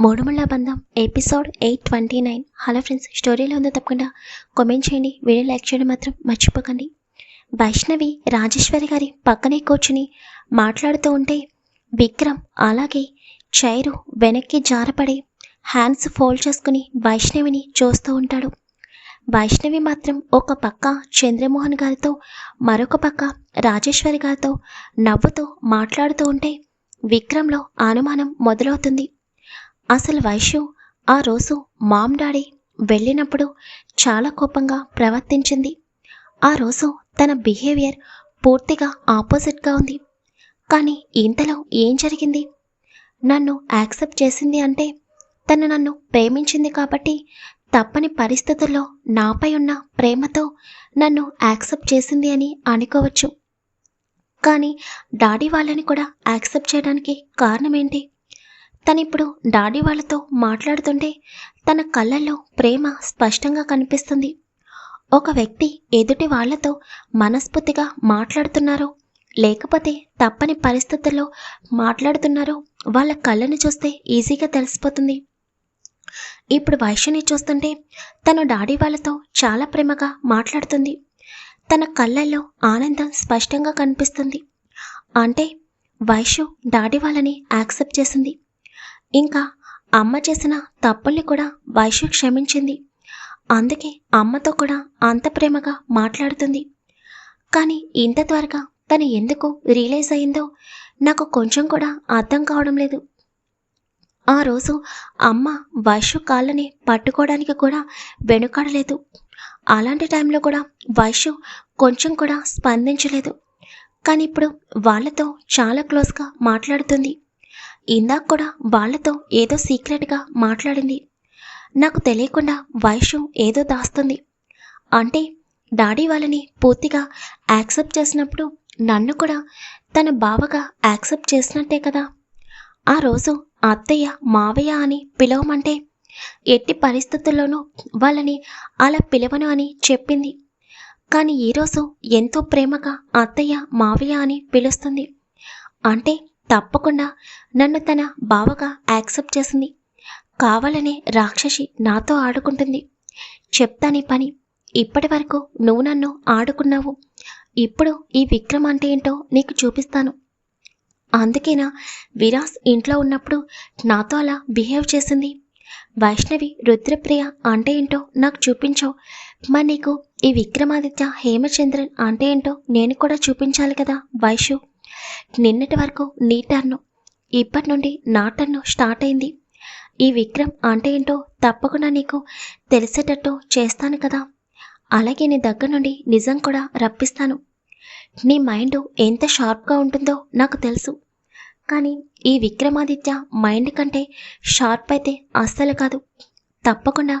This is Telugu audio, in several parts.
మూడుముళ్ళ బంధం episode eight twenty nine. Hello friends స్టోరీలో ఉందో తప్పకుండా కామెంట్ చేయండి. వీడియో లైక్ చేయడం మాత్రం మర్చిపోకండి. వైష్ణవి రాజేశ్వరి గారి పక్కనే కూర్చుని మాట్లాడుతూ ఉంటే విక్రమ్ అలాగే చైరు వెనక్కి జారపడి హ్యాండ్స్ ఫోల్డ్ చేసుకుని వైష్ణవిని చూస్తూ ఉంటాడు. వైష్ణవి మాత్రం ఒక పక్క చంద్రమోహన్ గారితో మరొక పక్క రాజేశ్వరి గారితో నవ్వుతూ మాట్లాడుతూ ఉంటే విక్రమ్లో అనుమానం మొదలవుతుంది. అసలు వైశ్యు ఆ రోజు మామ్ డాడీ వెళ్ళినప్పుడు చాలా కోపంగా ప్రవర్తించింది. ఆ రోజు తన బిహేవియర్ పూర్తిగా ఆపోజిట్గా ఉంది. కానీ ఇంతలో ఏం జరిగింది? నన్ను యాక్సెప్ట్ చేసింది అంటే తను నన్ను ప్రేమించింది కాబట్టి తప్పని పరిస్థితుల్లో నాపై ఉన్న ప్రేమతో నన్ను యాక్సెప్ట్ చేసింది అని అనుకోవచ్చు. కానీ డాడీ వాళ్ళని కూడా యాక్సెప్ట్ చేయడానికి కారణం ఏంటి? తనిప్పుడు డాడీ వాళ్ళతో మాట్లాడుతుంటే తన కళ్ళల్లో ప్రేమ స్పష్టంగా కనిపిస్తుంది. ఒక వ్యక్తి ఎదుటి వాళ్ళతో మనస్ఫూర్తిగా మాట్లాడుతున్నారో లేకపోతే తప్పని పరిస్థితుల్లో మాట్లాడుతున్నారో వాళ్ళ కళ్ళని చూస్తే ఈజీగా తెలిసిపోతుంది. ఇప్పుడు వైశ్యుని చూస్తుంటే తను డాడీ వాళ్ళతో చాలా ప్రేమగా మాట్లాడుతుంది. తన కళ్ళల్లో ఆనందం స్పష్టంగా కనిపిస్తుంది. అంటే వైశ్యు డాడీ వాళ్ళని యాక్సెప్ట్ చేసింది. ఇంకా అమ్మ చేసిన తప్పుల్ని కూడా వైశ్యు క్షమించింది. అందుకే అమ్మతో కూడా అంత ప్రేమగా మాట్లాడుతుంది. కానీ ఇంత త్వరగా తను ఎందుకు రియలైజ్ అయిందో నాకు కొంచెం కూడా అర్థం కావడం లేదు. ఆ రోజు అమ్మ వైశ్యు కాళ్ళని పట్టుకోవడానికి కూడా వెనుకాడలేదు. అలాంటి టైంలో కూడా వైశ్యు కొంచెం కూడా స్పందించలేదు. కానీ ఇప్పుడు వాళ్ళతో చాలా క్లోజ్గా మాట్లాడుతుంది. ఇందాక కూడా వాళ్ళతో ఏదో సీక్రెట్గా మాట్లాడింది. నాకు తెలియకుండా వైశ్యు ఏదో దాస్తుంది. అంటే డాడీ వాళ్ళని పూర్తిగా యాక్సెప్ట్ చేసినప్పుడు నన్ను కూడా తన బావగా యాక్సెప్ట్ చేసినట్టే కదా. ఆ రోజు అత్తయ్య మావయ్య అని పిలవమంటే ఎట్టి పరిస్థితుల్లోనూ వాళ్ళని అలా పిలవను అని చెప్పింది. కానీ ఈరోజు ఎంతో ప్రేమగా అత్తయ్య మావయ్య అని పిలుస్తుంది. అంటే తప్పకుండా నన్ను తన బావగా యాక్సెప్ట్ చేసింది. కావాలనే రాక్షసి నాతో ఆడుకుంటుంది. చెప్తాని పని. ఇప్పటి వరకు నువ్వు నన్ను ఆడుకున్నావు. ఇప్పుడు ఈ విక్రమ్ అంటే ఏంటో నీకు చూపిస్తాను. అందుకేనా విరాస్ ఇంట్లో ఉన్నప్పుడు నాతో అలా బిహేవ్ చేసింది? వైష్ణవి రుద్రప్రియ అంటే ఏంటో నాకు చూపించావు మరి నీకు ఈ విక్రమాదిత్య హేమచంద్రన్ అంటే ఏంటో నేను కూడా చూపించాలి కదా వైషు? నిన్నటి వరకు నీ టర్ను ఇప్పటి నుండి నా టర్ను స్టార్ట్ అయింది. ఈ విక్రమ్ అంటే ఏంటో తప్పకుండా నీకు తెలిసేటట్టు చేస్తాను కదా. అలాగే నీ దగ్గర నుండి నిజం కూడా రప్పిస్తాను. నీ మైండ్ ఎంత షార్ప్గా ఉంటుందో నాకు తెలుసు. కానీ ఈ విక్రమాదిత్య మైండ్ కంటే షార్ప్ అయితే అస్సలు కాదు. తప్పకుండా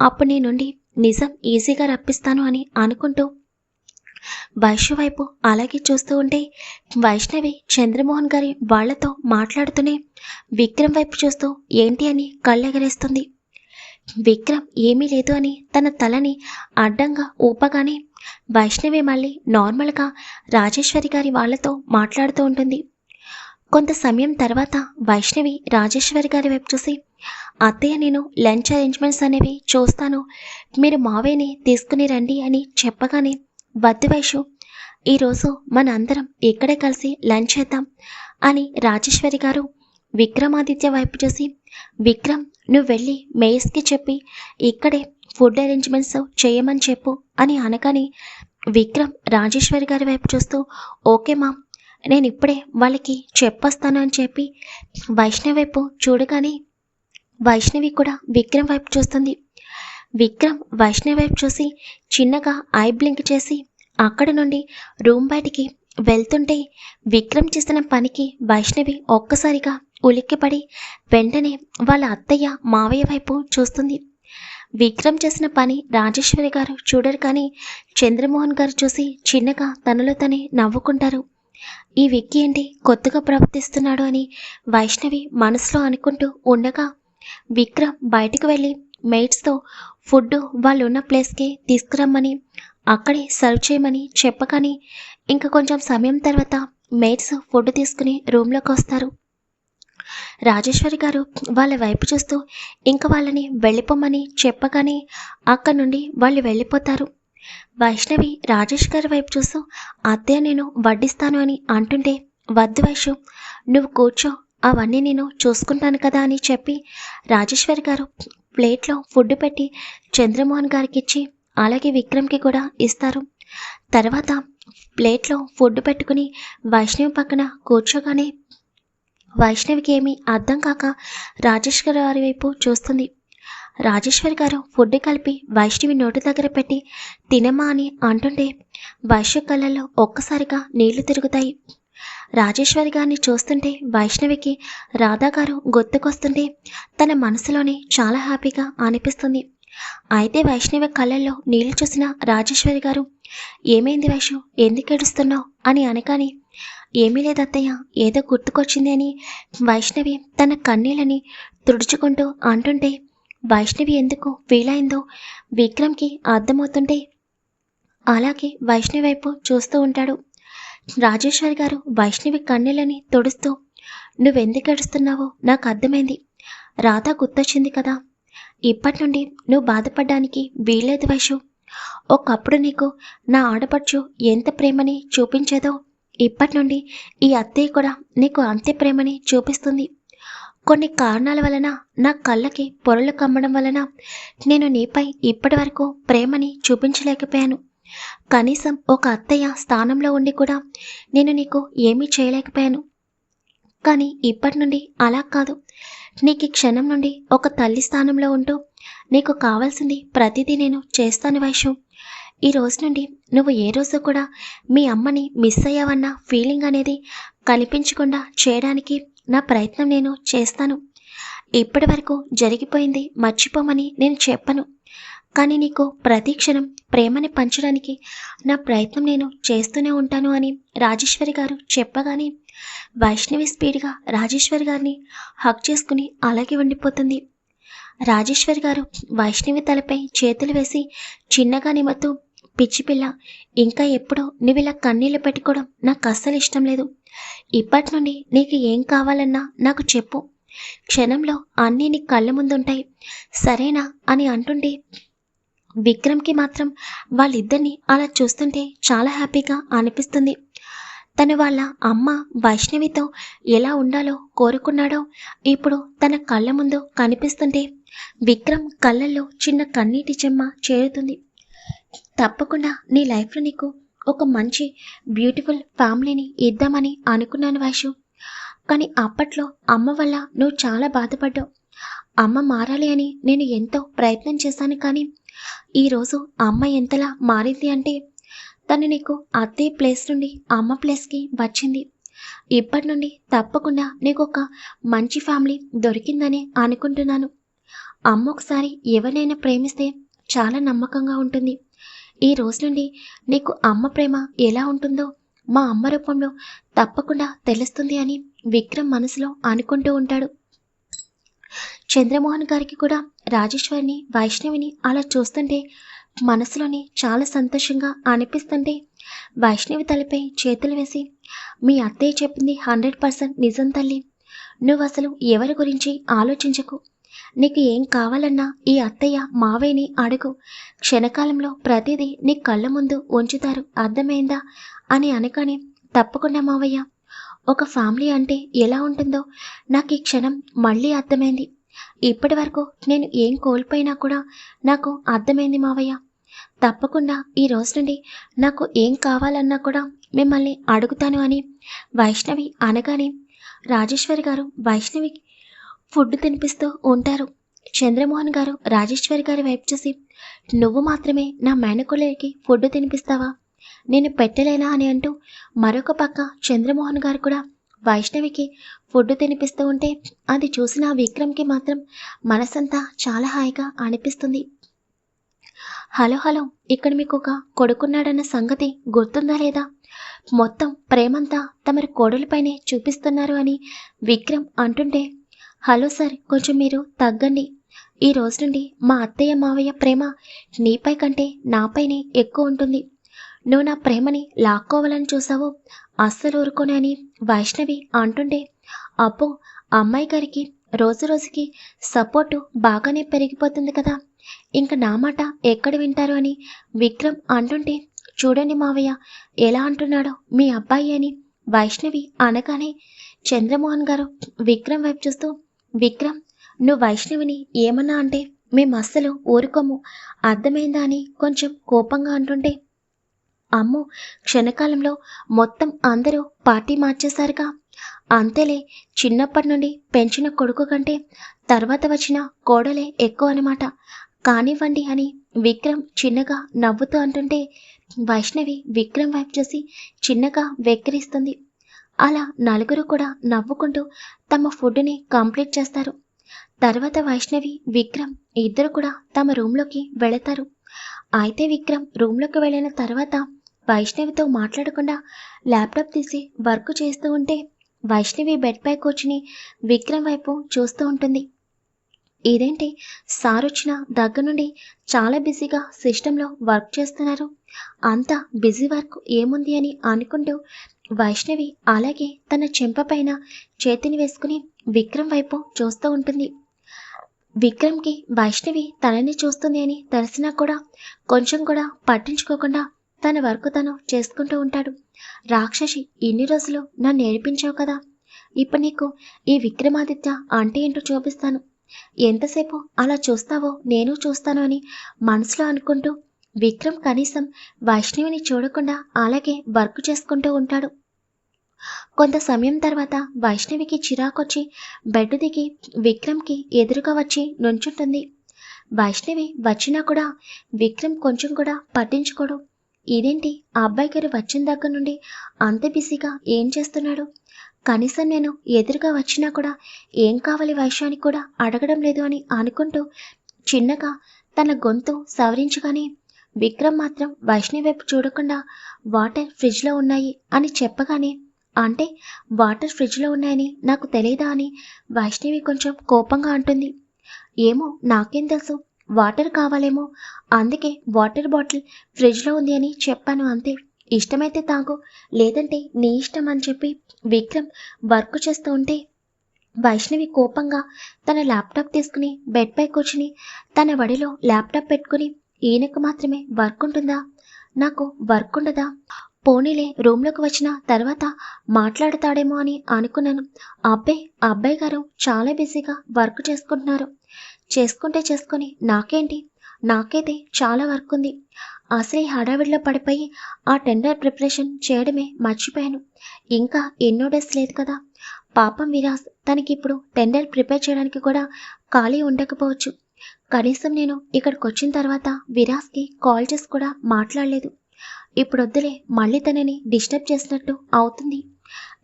అప్పుడు నీ నుండి నిజం ఈజీగా రప్పిస్తాను అని అనుకుంటూ వైశ్య వైపు అలాగే చూస్తూ ఉంటే వైష్ణవి చంద్రమోహన్ గారి వాళ్ళతో మాట్లాడుతూనే విక్రమ్ వైపు చూస్తూ ఏంటి అని కళ్ళెగరేస్తుంది. విక్రమ్ ఏమీ లేదు అని తన తలని అడ్డంగా ఊపగానే వైష్ణవి మళ్ళీ నార్మల్గా రాజేశ్వరి గారి వాళ్ళతో మాట్లాడుతూ ఉంటుంది. కొంత సమయం తర్వాత వైష్ణవి రాజేశ్వరి గారి వైపు చూసి అత్తయ్య నేను లంచ్ అరేంజ్మెంట్స్ అనేవి చూస్తాను. మీరు మావేని తీసుకుని రండి అని చెప్పగానే వద్దు వైషు ఈరోజు మన అందరం ఇక్కడే కలిసి లంచ్ చేద్దాం అని రాజేశ్వరి గారు విక్రమాదిత్య వైపు చూసి విక్రమ్ నువ్వు వెళ్ళి మేస్కి చెప్పి ఇక్కడే ఫుడ్ అరేంజ్మెంట్స్ చేయమని చెప్పు అని అనగానే విక్రమ్ రాజేశ్వరి గారి వైపు చూస్తూ ఓకే మా నేను ఇప్పుడే వాళ్ళకి చెప్పొస్తాను అని చెప్పి వైష్ణవి వైపు చూడగానే వైష్ణవి కూడా విక్రమ్ వైపు చూస్తుంది. విక్రమ్ వైష్ణవి వైపు చూసి చిన్నగా ఐ బ్లింక్ చేసి అక్కడ నుండి రూమ్ బయటికి వెళ్తుంటే విక్రమ్ చేసిన పనికి వైష్ణవి ఒక్కసారిగా ఉలిక్కిపడి వెంటనే వాళ్ళ అత్తయ్య మావయ్య వైపు చూస్తుంది. విక్రమ్ చేసిన పని రాజేశ్వరి గారు చూడరు కానీ చంద్రమోహన్ గారు చూసి చిన్నగా తనలో తనే నవ్వుకుంటారు. ఈ విక్కి ఏంటి కొత్తగా ప్రవర్తిస్తున్నాడు అని వైష్ణవి మనసులో అనుకుంటూ ఉండగా విక్రమ్ బయటకు వెళ్ళి మెయిట్స్తో ఫుడ్ వాళ్ళు ఉన్న ప్లేస్కి తీసుకురమ్మని అక్కడే సర్వ్ చేయమని చెప్పగానే ఇంకా కొంచెం సమయం తర్వాత మేట్స్ ఫుడ్ తీసుకుని రూమ్లోకి వస్తారు. రాజేశ్వరి గారు వాళ్ళ వైపు చూస్తూ ఇంకా వాళ్ళని వెళ్ళిపోమని చెప్పగానే అక్కడ నుండి వాళ్ళు వెళ్ళిపోతారు. వైష్ణవి రాజేష్ గారి వైపు చూస్తూ అత్తయ్య నేను వడ్డిస్తాను అని అంటుంటే వద్దు వైషు నువ్వు కూర్చో అవన్నీ నేను చూసుకుంటాను కదా అని చెప్పి రాజేశ్వరి గారు ప్లేట్లో ఫుడ్ పెట్టి చంద్రమోహన్ గారికి ఇచ్చి అలాగే విక్రమ్కి కూడా ఇస్తారు. తర్వాత ప్లేట్లో ఫుడ్ పెట్టుకుని వైష్ణవి పక్కన కూర్చోగానే వైష్ణవికి ఏమీ అర్థం కాక రాజేశ్వర్ గారి వైపు చూస్తుంది. రాజేశ్వరి గారు ఫుడ్ కలిపి వైష్ణవి నోటి దగ్గర పెట్టి తినమా అని అంటుంటే వైష్ణవి కళ్ళల్లో ఒక్కసారిగా నీళ్ళు తిరుగుతాయి. రాజేశ్వరి గారిని చూస్తుంటే వైష్ణవికి రాధా గారు గుర్తుకొస్తుంటే తన మనసులోనే చాలా హ్యాపీగా అనిపిస్తుంది. అయితే వైష్ణవి కళ్ళల్లో నీళ్ళు చూసిన రాజేశ్వరి గారు ఏమైంది వైషు ఎందుకు ఏడుస్తున్నావు? అని అనగానే ఏమీ లేదు అత్తయ్య ఏదో గుర్తుకొచ్చింది అని వైష్ణవి తన కన్నీళ్ళని తుడుచుకుంటూ అంటుంటే వైష్ణవి ఎందుకు వీలైందో విక్రమ్కి అర్థమవుతుంటే అలాగే వైష్ణవి వైపు చూస్తూ ఉంటాడు. రాజేశ్వరి గారు వైష్ణవి కన్నీళ్ళని తుడుస్తూ నువ్వెందుకు ఏడుస్తున్నావో? నాకు అర్థమైంది. రాధ గుర్తొచ్చింది కదా. ఇప్పటి నుండి నువ్వు బాధపడడానికి వీల్లేదు వైషు. ఒకప్పుడు నీకు నా ఆడపడుచు ఎంత ప్రేమని చూపించేదో ఇప్పటి నుండి ఈ అత్తయ్య కూడా నీకు అంతే ప్రేమని చూపిస్తుంది. కొన్ని కారణాల వలన నా కళ్ళకి పొరలు కమ్మడం వలన నేను నీపై ఇప్పటి వరకు ప్రేమని చూపించలేకపోయాను. కనీసం ఒక అత్తయ్య స్థానంలో ఉండి కూడా నేను నీకు ఏమీ చేయలేకపోయాను. కానీ ఇప్పటి నుండి అలా కాదు. నీకు క్షణం నుండి ఒక తల్లి స్థానంలో ఉంటూ నీకు కావాల్సింది ప్రతిదీ నేను చేస్తాను వైషు. ఈ రోజు నుండి నువ్వు ఏ రోజు కూడా మీ అమ్మని మిస్ అయ్యావన్న ఫీలింగ్ అనేది కనిపించకుండా చేయడానికి నా ప్రయత్నం నేను చేస్తాను. ఇప్పటి వరకు జరిగిపోయింది మర్చిపోమని నేను చెప్పను. కానీ నీకు ప్రతి క్షణం ప్రేమని పంచడానికి నా ప్రయత్నం నేను చేస్తూనే ఉంటాను అని రాజేశ్వరి గారు చెప్పగానే వైష్ణవి స్పీడ్గా రాజేశ్వరి గారిని హక్ చేసుకుని అలాగే ఉండిపోతుంది. రాజేశ్వరి గారు వైష్ణవి తలపై చేతులు వేసి చిన్నగా నిమత్తు పిచ్చి పిల్ల ఇంకా ఎప్పుడో నువ్వు ఇలా కన్నీళ్ళు పెట్టుకోవడం నాకు అస్సలు ఇష్టం లేదు. ఇప్పటి నుండి నీకు ఏం కావాలన్నా నాకు చెప్పు. క్షణంలో అన్నీ నీ కళ్ళ ముందుంటాయి. సరేనా? అని అంటుంటే విక్రమ్కి మాత్రం వాళ్ళిద్దరిని అలా చూస్తుంటే చాలా హ్యాపీగా అనిపిస్తుంది. తను వాళ్ళ అమ్మ వైష్ణవితో ఎలా ఉండాలో కోరుకున్నాడో ఇప్పుడు తన కళ్ళ ముందు కనిపిస్తుంటే విక్రమ్ కళ్ళల్లో చిన్న కన్నీటి చెమ్మ చేరుతుంది. తప్పకుండా నీ లైఫ్లో నీకు ఒక మంచి బ్యూటిఫుల్ ఫ్యామిలీని ఇద్దామని అనుకున్నాను వైషు. కానీ అప్పట్లో అమ్మ వల్ల నువ్వు చాలా బాధపడ్డావు. అమ్మ మారాలి అని నేను ఎంతో ప్రయత్నం చేశాను కానీ ఈరోజు అమ్మ ఎంతలా మారింది అంటే తను నీకు అత్తే ప్లేస్ నుండి అమ్మ ప్లేస్కి వచ్చింది. ఇప్పటి నుండి తప్పకుండా నీకు ఒక మంచి ఫ్యామిలీ దొరికిందని అనుకుంటున్నాను. అమ్మ ఒకసారి ఎవరినైనా ప్రేమిస్తే చాలా నమ్మకంగా ఉంటుంది. ఈ రోజు నుండి నీకు అమ్మ ప్రేమ ఎలా ఉంటుందో మా అమ్మ రూపంలో తప్పకుండా తెలుస్తుంది అని విక్రమ్ మనసులో అనుకుంటూ ఉంటాడు. చంద్రమోహన్ గారికి కూడా రాజేశ్వరిని వైష్ణవిని అలా చూస్తుంటే మనసులోని చాలా సంతోషంగా అనిపిస్తుంటే వైష్ణవి తలపై చేతులు వేసి మీ అత్తయ్య చెప్పింది హండ్రెడ్ పర్సెంట్ నిజం తల్లి. నువ్వు అసలు ఎవరి గురించి ఆలోచించకు? నీకు ఏం కావాలన్నా ఈ అత్తయ్య మావేని అడుగు. క్షణకాలంలో ప్రతిదీ నీ కళ్ళ ముందు ఉంచుతారు. అర్థమైందా? అని అనగానే తప్పకుండా మావయ్య. ఒక ఫ్యామిలీ అంటే ఎలా ఉంటుందో నాకు ఈ క్షణం మళ్ళీ అర్థమైంది. ఇప్పటి వరకు నేను ఏం కోల్పోయినా కూడా నాకు అర్థమైంది మావయ్య. తప్పకుండా ఈ రోజు నుండి నాకు ఏం కావాలన్నా కూడా మిమ్మల్ని అడుగుతాను అని వైష్ణవి అనగానే రాజేశ్వరి గారు వైష్ణవికి ఫుడ్ తినిపిస్తూ ఉంటారు. చంద్రమోహన్ గారు రాజేశ్వరి గారి వైపు చూసి నువ్వు మాత్రమే నా మేనకోళ్ళకి ఫుడ్ తినిపిస్తావా? నేను పెట్టలేనా అని అంటూ మరొక పక్క చంద్రమోహన్ గారు కూడా వైష్ణవికి ఫుడ్ తినిపిస్తూ ఉంటే అది చూసిన విక్రమ్కి మాత్రం మనసంతా చాలా హాయిగా అనిపిస్తుంది. హలో హలో ఇక్కడ మీకు ఒక కొడుకున్నాడన్న సంగతి గుర్తుందా లేదా? మొత్తం ప్రేమంతా తమరి కోడలిపైనే చూపిస్తున్నారు అని విక్రమ్ అంటుంటే హలో సార్ కొంచెం మీరు తగ్గండి. ఈ రోజు నుండి మా అత్తయ్య మావయ్య ప్రేమ నీపై కంటే నాపైనే ఎక్కువ ఉంటుంది. నువ్వు నా ప్రేమని లాక్కోవాలని చూసావు? అస్సలు ఊరుకోనే అని వైష్ణవి అంటుండే అబ్బో అమ్మాయి గారికి రోజు రోజుకి సపోర్టు బాగానే పెరిగిపోతుంది కదా. ఇంక నా మాట ఎక్కడ వింటారు అని విక్రమ్ అంటుంటే చూడండి మావయ్య ఎలా అంటున్నాడో మీ అబ్బాయి అని వైష్ణవి అనగానే చంద్రమోహన్ గారు విక్రమ్ వైపు చూస్తూ విక్రమ్ నువ్వు వైష్ణవిని ఏమన్నా అంటే మేము అస్సలు ఊరుకోము అర్థమైందా అని కొంచెం కోపంగా అంటుంటే అమ్మో క్షణకాలంలో మొత్తం అందరూ పార్టీ మార్చేశారుగా. అంతేలే చిన్నప్పటి నుండి పెంచిన కొడుకు కంటే తర్వాత వచ్చిన కోడలే ఎక్కువ అనమాట కానివ్వండి అని విక్రమ్ చిన్నగా నవ్వుతూ అంటుంటే వైష్ణవి విక్రమ్ వైపు చూసి చిన్నగా వెక్కిరిస్తుంది. అలా నలుగురు కూడా నవ్వుకుంటూ తమ ఫుడ్ని కంప్లీట్ చేస్తారు. తర్వాత వైష్ణవి విక్రమ్ ఇద్దరు కూడా తమ రూమ్లోకి వెళతారు. అయితే విక్రమ్ రూమ్లోకి వెళ్ళిన తర్వాత వైష్ణవితో మాట్లాడకుండా ల్యాప్టాప్ తీసి వర్క్ చేస్తూ ఉంటే వైష్ణవి బెడ్పై కూర్చుని విక్రమ్ వైపు చూస్తూ ఉంటుంది. ఇదేంటి? సార్ వచ్చిన దగ్గర నుండి చాలా బిజీగా సిస్టంలో వర్క్ చేస్తున్నారు. అంత బిజీ వర్క్ ఏముంది అని అనుకుంటూ వైష్ణవి అలాగే తన చెంప పైన చేతిని వేసుకుని విక్రమ్ వైపు చూస్తూ ఉంటుంది. విక్రమ్కి వైష్ణవి తనని చూస్తుంది అని తెలిసినా కూడా కొంచెం కూడా పట్టించుకోకుండా తన వర్క్ తను చేసుకుంటూ ఉంటాడు. రాక్షసి ఇన్ని రోజులు నన్ను ఏడిపించావు కదా. ఇప్పుడు నీకు ఈ విక్రమాదిత్య అంటే ఏంటో చూపిస్తాను. ఎంతసేపు అలా చూస్తావో నేను చూస్తాను అని మనసులో అనుకుంటూ విక్రమ్ కనీసం వైష్ణవిని చూడకుండా అలాగే వర్క్ చేసుకుంటూ ఉంటాడు. కొంత సమయం తర్వాత వైష్ణవికి చిరాకొచ్చి బెడ్ దిగి విక్రమ్కి ఎదురుగా వచ్చి నుంచుంటుంది. వైష్ణవి వచ్చినా కూడా విక్రమ్ కొంచెం కూడా పట్టించుకోడు. ఇదేంటి? ఆ అబ్బాయి గారు వచ్చిన దగ్గర నుండి అంత బిజీగా ఏం చేస్తున్నాడు? కనీసం నేను ఎదురుగా వచ్చినా కూడా ఏం కావాలి వైశ్యాన్ని కూడా అడగడం లేదు అని అనుకుంటూ చిన్నగా తన గొంతు సవరించుకొని విక్రమ్ మాత్రం వైష్ణవి వైపు చూడకుండా వాటర్ ఫ్రిడ్జ్లో ఉన్నాయి అని చెప్పగానే అంటే వాటర్ ఫ్రిడ్జ్లో ఉన్నాయని నాకు తెలియదా అని వైష్ణవి కొంచెం కోపంగా అంటుంది. ఏమో నాకేం తెలుసు? వాటర్ కావాలేమో. అందుకే వాటర్ బాటిల్ ఫ్రిడ్జ్లో ఉంది అని చెప్పాను అంతే. ఇష్టమైతే తాగు లేదంటే నీ ఇష్టం అని చెప్పి విక్రమ్ వర్క్ చేస్తూ ఉంటే వైష్ణవి కోపంగా తన ల్యాప్టాప్ తీసుకుని బెడ్పై కూర్చుని తన వడిలో ల్యాప్టాప్ పెట్టుకుని ఈయనకు మాత్రమే వర్క్ ఉంటుందా? నాకు వర్క్ ఉండదా? పోనీలే రూమ్లోకి వచ్చిన తర్వాత మాట్లాడతాడేమో అని అనుకున్నాను. అబ్బాయి అబ్బాయి గారు చాలా బిజీగా వర్క్ చేసుకుంటున్నారు. చేసుకుంటే చేసుకొని నాకేంటి? నాకైతే చాలా వర్క్ ఉంది. అసలు ఈ హడావిడిలో పడిపోయి ఆ టెండర్ ప్రిపరేషన్ చేయడమే మర్చిపోయాను. ఇంకా ఎన్నో డేస్ లేదు కదా. పాపం విరాస్ తనకి ఇప్పుడు టెండర్ ప్రిపేర్ చేయడానికి కూడా ఖాళీ ఉండకపోవచ్చు. కనీసం నేను ఇక్కడికి వచ్చిన తర్వాత విరాస్కి కాల్ చేసి కూడా మాట్లాడలేదు. ఇప్పుడు వద్దులే మళ్ళీ తనని డిస్టర్బ్ చేసినట్టు అవుతుంది.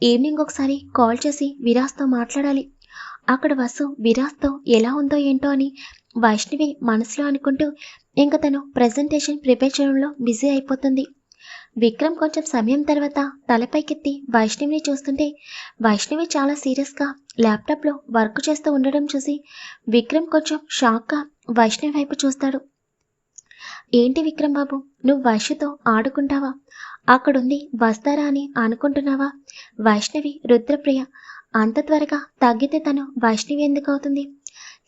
ఈవినింగ్ ఒకసారి కాల్ చేసి విరాస్తో మాట్లాడాలి. అక్కడ వసు విరాస్తో ఎలా ఉందో ఏంటో అని వైష్ణవి మనసులో అనుకుంటూ ఇంకా తను ప్రజెంటేషన్ ప్రిపేర్ చేయడంలో బిజీ అయిపోతుంది. విక్రమ్ కొంచెం సమయం తర్వాత తలపైకెత్తి వైష్ణవిని చూస్తుంటే వైష్ణవి చాలా సీరియస్గా ల్యాప్టాప్లో వర్క్ చేస్తూ ఉండడం చూసి విక్రమ్ కొంచెం షాక్గా వైష్ణవి వైపు చూస్తాడు. ఏంటి విక్రమ్ బాబు నువ్వు వైష్యతో ఆడుకుంటావా? అక్కడుంది వస్తారా అని అనుకుంటున్నావా? వైష్ణవి రుద్రప్రియ అంత త్వరగా తగ్గితే తను వైష్ణవి ఎందుకు అవుతుంది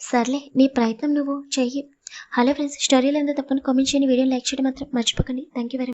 సర్లే నీ ప్రయత్నం నువ్వు చెయ్యి. హలో ఫ్రెండ్స్ స్టోరీలు ఎంత తప్పని కామెంట్ చేయండి వీడియో లైక్ చేయడం మాత్రం మర్చిపోకండి. Thank you very